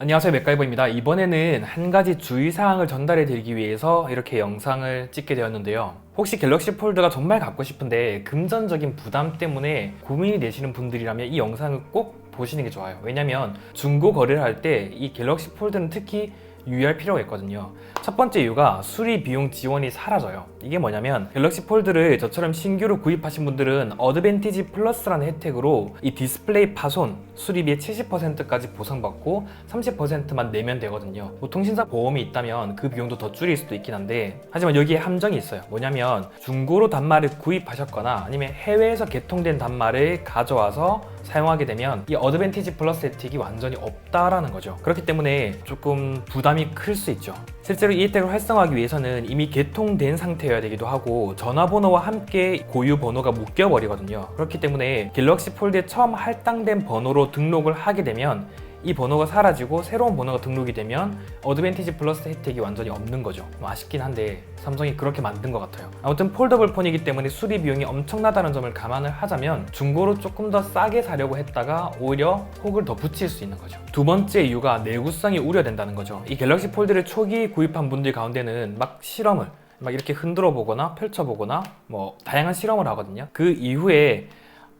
안녕하세요 맥가이버입니다. 이번에는 한 가지 주의사항을 전달해 드리기 위해서 이렇게 영상을 찍게 되었는데요. 혹시 갤럭시 폴드가 정말 갖고 싶은데 금전적인 부담 때문에 고민이 되시는 분들이라면 이 영상을 꼭 보시는 게 좋아요. 왜냐면 중고 거래를 할 때 이 갤럭시 폴드는 특히 유의할 필요가 있거든요. 첫 번째 이유가 수리 비용 지원이 사라져요. 이게 뭐냐면 갤럭시 폴드를 저처럼 신규로 구입하신 분들은 어드밴티지 플러스라는 혜택으로 이 디스플레이 파손 수리비의 70%까지 보상받고 30%만 내면 되거든요. 뭐 통신사 보험이 있다면 그 비용도 더 줄일 수도 있긴 한데 하지만 여기에 함정이 있어요. 뭐냐면 중고로 단말을 구입하셨거나 아니면 해외에서 개통된 단말을 가져와서 사용하게 되면 이 어드밴티지 플러스 혜택이 완전히 없다라는 거죠. 그렇기 때문에 조금 부담 이 클 수 있죠. 실제로 이 혜택을 활성화하기 위해서는 이미 개통된 상태여야 되기도 하고 전화번호와 함께 고유 번호가 묶여버리거든요. 그렇기 때문에 갤럭시 폴드에 처음 할당된 번호로 등록을 하게 되면 이 번호가 사라지고 새로운 번호가 등록이 되면 어드밴티지 플러스 혜택이 완전히 없는 거죠. 뭐 아쉽긴 한데 삼성이 그렇게 만든 것 같아요. 아무튼 폴더블 폰이기 때문에 수리 비용이 엄청나다는 점을 감안을 하자면 중고로 조금 더 싸게 사려고 했다가 오히려 혹을 더 붙일 수 있는 거죠. 두 번째 이유가 내구성이 우려된다는 거죠. 이 갤럭시 폴드를 초기 구입한 분들 가운데는 막 실험을 막 이렇게 흔들어 보거나 펼쳐 보거나 뭐 다양한 실험을 하거든요. 그 이후에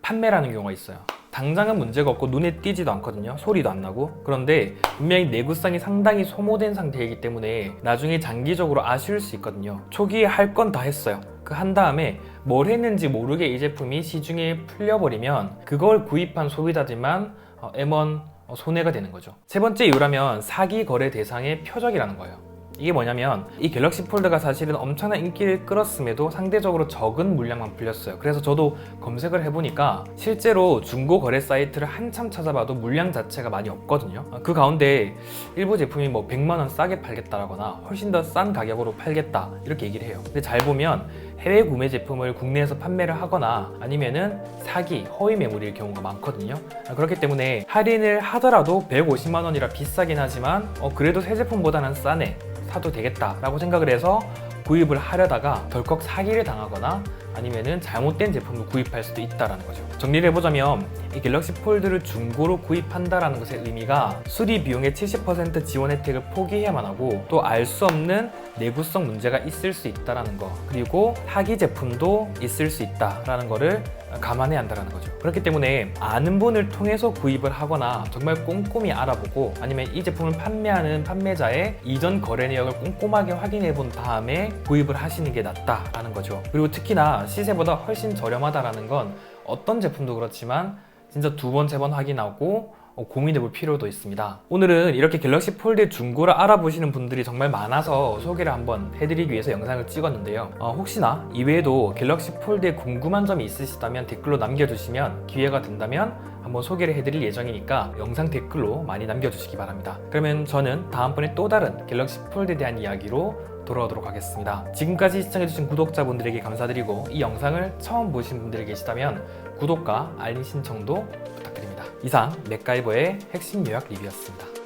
판매라는 경우가 있어요. 당장은 문제가 없고 눈에 띄지도 않거든요. 소리도 안 나고. 그런데 분명히 내구성이 상당히 소모된 상태이기 때문에 나중에 장기적으로 아쉬울 수 있거든요. 초기에 할 건 다 했어요. 그 한 다음에 뭘 했는지 모르게 이 제품이 시중에 풀려버리면 그걸 구입한 소비자들만 어, M1 어, 손해가 되는 거죠. 세 번째 이유라면 사기 거래 대상의 표적이라는 거예요. 이게 뭐냐면 이 갤럭시 폴드가 사실은 엄청난 인기를 끌었음에도 상대적으로 적은 물량만 풀렸어요. 그래서 저도 검색을 해보니까 실제로 중고 거래 사이트를 한참 찾아봐도 물량 자체가 많이 없거든요. 그 가운데 일부 제품이 뭐 100만 원 싸게 팔겠다라거나 훨씬 더 싼 가격으로 팔겠다 이렇게 얘기를 해요. 근데 잘 보면 해외 구매 제품을 국내에서 판매를 하거나 아니면은 사기, 허위 매물일 경우가 많거든요. 그렇기 때문에 할인을 하더라도 150만 원이라 비싸긴 하지만 어, 그래도 새 제품보다는 싸네. 사도 되겠다라고 생각을 해서 구입을 하려다가 덜컥 사기를 당하거나 아니면은 잘못된 제품을 구입할 수도 있다라는 거죠. 정리를 해보자면 이 갤럭시 폴드를 중고로 구입한다라는 것의 의미가 수리 비용의 70% 지원 혜택을 포기해야만 하고 또 알 수 없는 내구성 문제가 있을 수 있다라는 거 그리고 사기 제품도 있을 수 있다라는 거를 감안해야 한다는 거죠. 그렇기 때문에 아는 분을 통해서 구입을 하거나 정말 꼼꼼히 알아보고 아니면 이 제품을 판매하는 판매자의 이전 거래 내역을 꼼꼼하게 확인해 본 다음에 구입을 하시는 게 낫다라는 거죠. 그리고 특히나 시세보다 훨씬 저렴하다라는 건 어떤 제품도 그렇지만 진짜 두 번, 세 번 확인하고 어, 고민해 볼 필요도 있습니다. 오늘은 이렇게 갤럭시 폴드 중고를 알아보시는 분들이 정말 많아서 소개를 한번 해드리기 위해서 영상을 찍었는데요. 어, 혹시나 이외에도 갤럭시 폴드에 궁금한 점이 있으시다면 댓글로 남겨주시면 기회가 된다면 한번 소개를 해드릴 예정이니까 영상 댓글로 많이 남겨주시기 바랍니다. 그러면 저는 다음번에 또 다른 갤럭시 폴드에 대한 이야기로 돌아오도록 하겠습니다. 지금까지 시청해주신 구독자분들에게 감사드리고 이 영상을 처음 보신 분들이 계시다면 구독과 알림 신청도 부탁드립니다. 이상 맥가이버의 핵심 요약 리뷰였습니다.